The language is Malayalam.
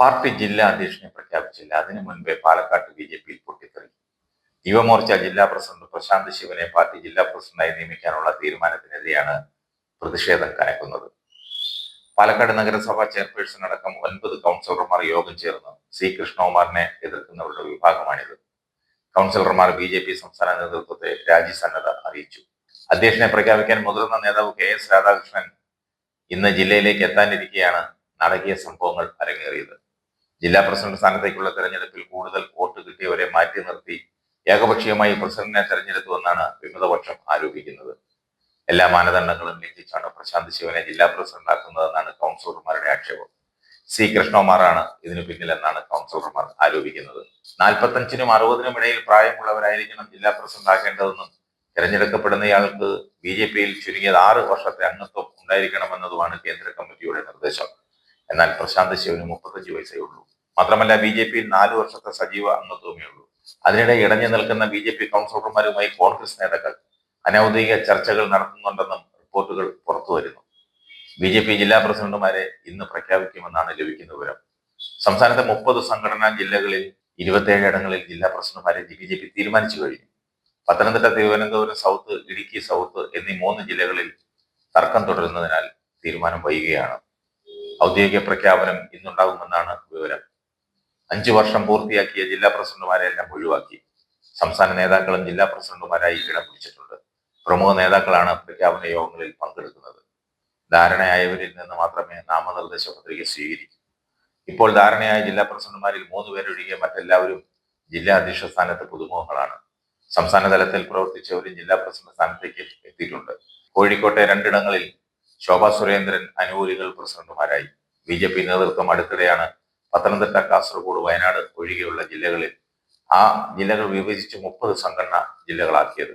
പാർട്ടി ജില്ലാ അധ്യക്ഷനെ പ്രഖ്യാപിച്ചില്ല. അതിനു മുൻപേ പാലക്കാട്ട് ബി ജെ പിയിൽ പൊട്ടിത്തെറി. യുവമോർച്ച ജില്ലാ പ്രസിഡന്റ് പ്രശാന്ത് ശിവനെ പാർട്ടി ജില്ലാ പ്രസിഡന്റായി നിയമിക്കാനുള്ള തീരുമാനത്തിനെതിരെയാണ് പ്രതിഷേധം കനക്കുന്നത്. പാലക്കാട് നഗരസഭാ ചെയർപേഴ്സൺ അടക്കം ഒൻപത് കൗൺസിലർമാർ യോഗം ചേർന്ന് സി കൃഷ്ണകുമാറിനെ എതിർക്കുന്നവരുടെ വിഭാഗമാണിത്. കൗൺസിലർമാർ ബി ജെ പി സംസ്ഥാന നേതൃത്വത്തെ രാജ്യസന്നദ്ധ അറിയിച്ചു. അധ്യക്ഷനെ പ്രഖ്യാപിക്കാൻ മുതിർന്ന നേതാവ് കെ എസ് രാധാകൃഷ്ണൻ ഇന്ന് ജില്ലയിലേക്ക് എത്താനിരിക്കെയാണ് നാടകീയ സംഭവങ്ങൾ അരങ്ങേറിയത്. ജില്ലാ പ്രസിഡന്റ് സ്ഥാനത്തേക്കുള്ള തെരഞ്ഞെടുപ്പിൽ കൂടുതൽ വോട്ട് കിട്ടിയവരെ മാറ്റി നിർത്തി ഏകപക്ഷീയമായി പ്രസിഡന്റിനെ തെരഞ്ഞെടുത്തുവെന്നാണ് വിമതപക്ഷം ആരോപിക്കുന്നത്. എല്ലാ മാനദണ്ഡങ്ങളും ലംഘിച്ചാണ് പ്രശാന്ത് ശിവനെ ജില്ലാ പ്രസിഡന്റാക്കുന്നതെന്നാണ് കൗൺസിലർമാരുടെ ആക്ഷേപം. സി കൃഷ്ണകുമാറാണ് ഇതിനു പിന്നിലെന്നാണ് കൗൺസിലർമാർ ആരോപിക്കുന്നത്. നാൽപ്പത്തഞ്ചിനും അറുപതിനും ഇടയിൽ പ്രായമുള്ളവരായിരിക്കണം ജില്ലാ പ്രസിഡന്റ് ആക്കേണ്ടതെന്നും തിരഞ്ഞെടുക്കപ്പെടുന്നയാൾക്ക് ബി ജെ പിയിൽ ചുരുങ്ങിയത് ആറ് വർഷത്തെ അംഗത്വം ഉണ്ടായിരിക്കണമെന്നതുമാണ് കേന്ദ്ര കമ്മിറ്റിയുടെ നിർദ്ദേശം. എന്നാൽ പ്രശാന്ത് ശിവന് മുപ്പത്തഞ്ച് വയസ്സേ ഉള്ളൂ. മാത്രമല്ല ബി ജെ പിയിൽ നാല് വർഷത്തെ സജീവ അംഗത്വമേ ഉള്ളൂ. അതിനിടെ ഇടഞ്ഞു നിൽക്കുന്ന ബി ജെ പി കൗൺസിലർമാരുമായി കോൺഗ്രസ് നേതാക്കൾ അനൌദ്യോഗിക ചർച്ചകൾ നടത്തുന്നുണ്ടെന്നും റിപ്പോർട്ടുകൾ പുറത്തു വരുന്നു. ബി ജെ പി ജില്ലാ പ്രസിഡന്റുമാരെ ഇന്ന് പ്രഖ്യാപിക്കുമെന്നാണ് ലഭിക്കുന്ന വിവരം. സംസ്ഥാനത്തെ മുപ്പത് സംഘടനാ ജില്ലകളിൽ ഇരുപത്തിയേഴ് ഇടങ്ങളിൽ ജില്ലാ പ്രസിഡന്റുമാരെ ബി ജെ പി തീരുമാനിച്ചു കഴിഞ്ഞു. പത്തനംതിട്ട തിരുവനന്തപുരം സൗത്ത് ഇടുക്കി സൗത്ത് എന്നീ മൂന്ന് ജില്ലകളിൽ തർക്കം തുടരുന്നതിനാൽ തീരുമാനം വൈകുകയാണ് ഔദ്യോഗിക പ്രഖ്യാപനം ഇന്നുണ്ടാകുമെന്നാണ് വിവരം. അഞ്ചു വർഷം പൂർത്തിയാക്കിയ ജില്ലാ പ്രസിഡന്റുമാരെ എല്ലാം ഒഴിവാക്കി. സംസ്ഥാന നേതാക്കളും ജില്ലാ പ്രസിഡന്റുമാരായി ഇടം പിടിച്ചിട്ടുണ്ട്. പ്രമുഖ നേതാക്കളാണ് പ്രഖ്യാപന യോഗങ്ങളിൽ പങ്കെടുക്കുന്നത്. ധാരണയായവരിൽ നിന്ന് മാത്രമേ നാമനിർദ്ദേശ പത്രിക സ്വീകരിക്കൂ. ഇപ്പോൾ ധാരണയായ ജില്ലാ പ്രസിഡന്റുമാരിൽ മൂന്ന് പേരൊഴികെ മറ്റെല്ലാവരും ജില്ലാ അധ്യക്ഷ സ്ഥാനത്ത് പുതുമുഖങ്ങളാണ്. സംസ്ഥാന തലത്തിൽ പ്രവർത്തിച്ചവരും ജില്ലാ പ്രസിഡന്റ് സ്ഥാനത്തേക്ക് എത്തിയിട്ടുണ്ട്. കോഴിക്കോട്ടെ രണ്ടിടങ്ങളിൽ ശോഭാ സുരേന്ദ്രൻ അനുകൂലികൾ പ്രസിഡന്റുമാരായി. ബി ജെ പി നേതൃത്വം അടുത്തിടെയാണ് പത്തനംതിട്ട കാസർഗോഡ് വയനാട് ഒഴികെയുള്ള ജില്ലകളിൽ ആ ജില്ലകൾ വിഭജിച്ച് മുപ്പത് സംഘടന ജില്ലകളാക്കിയത്.